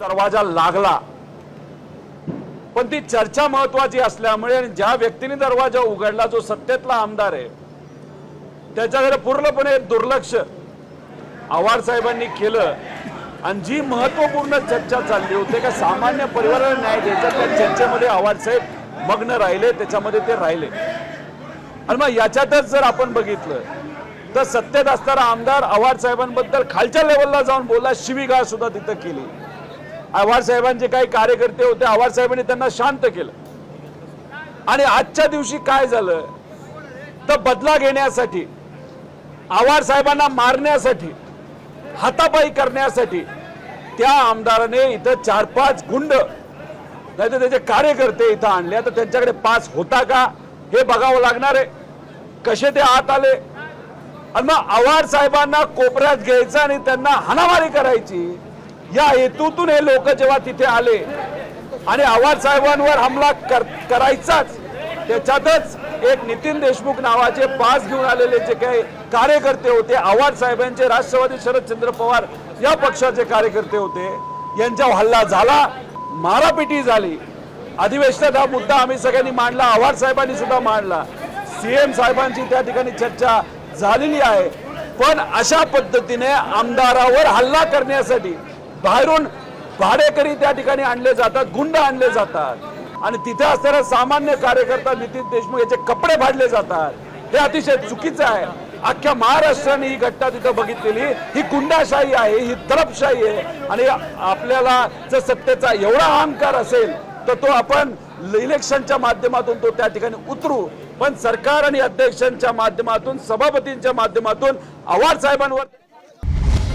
दरवाजा लागला. पण ती चर्चा महत्वाची असल्यामुळे आणि ज्या व्यक्तीने दरवाजा उघडला जो सत्तेतला आमदार आहे त्याच्याकडे पूर्णपणे दुर्लक्ष आव्हाड साहेबांनी केलं. आणि जी महत्त्वपूर्ण चर्चा चालली होती का सामान्य परिवाराला न्याय द्यायचा त्या चर्चेमध्ये आव्हाड साहेब मग्न राहिले त्याच्यामध्ये ते राहिले. आणि मग याच्यातच जर आपण बघितलं तर सत्तेत असणारा आमदार आव्हाड साहेबांबद्दल खालच्या लेवलला जाऊन बोलला शिवीगाळ सुद्धा तिथं केली. आव्हाड साहेबांचे काही कार्यकर्ते होते आव्हाड साहेबांनी त्यांना शांत केलं. आणि आजच्या दिवशी काय झालं? तर बदला घेण्यासाठी आव्हाड साहेबांना मारण्यासाठी हातापाई करण्यासाठी त्या आमदाराने इथं चार पाच गुंड नाही तर त्याचे कार्यकर्ते इथं आणले. तर त्यांच्याकडे पास होता का हे बघावं लागणार आहे. कसे ते आत आले? आणि मग आव्हाड साहेबांना कोपऱ्यात घ्यायचं आणि त्यांना हाणामारी करायची या हेतूतून हे लोक जेव्हा तिथे आले आणि आव्हाड साहेबांवर हमला कर, करायचाच त्याच्यातच एक नितीन देशमुख नावाचे पास घेऊन आलेले जे काही कार्यकर्ते होते आव्हाड साहेबांचे राष्ट्रवादी शरदचंद्र पवार या पक्षाचे कार्यकर्ते होते यांच्यावर हल्ला झाला मारापिटी झाली. अधिवेशनात हा मुद्दा आम्ही सगळ्यांनी मांडला आव्हाड साहेबांनी सुद्धा मांडला. सीएम साहेबांची त्या ठिकाणी चर्चा झालेली आहे. पण अशा पद्धतीने आमदारावर हल्ला करण्यासाठी बाहेरून भाडेकरी त्या ठिकाणी आणले जातात गुंड आणले जातात. आणि तिथे असणारा सामान्य कार्यकर्ता नितीन देशमुख याचे कपडे फाडले जातात. हे अतिशय चुकीचं आहे. अख्ख्या महाराष्ट्राने ही घटना तिथं बघितलेली. ही गुंडाशाही आहे ही दडपशाही आहे. आणि आपल्याला जर सत्तेचा एवढा अहंकार असेल तर तो आपण इलेक्शनच्या माध्यमातून तो त्या ठिकाणी उतरू. पण सरकार आणि अध्यक्षांच्या माध्यमातून सभापतींच्या माध्यमातून आव्हाड साहेबांवर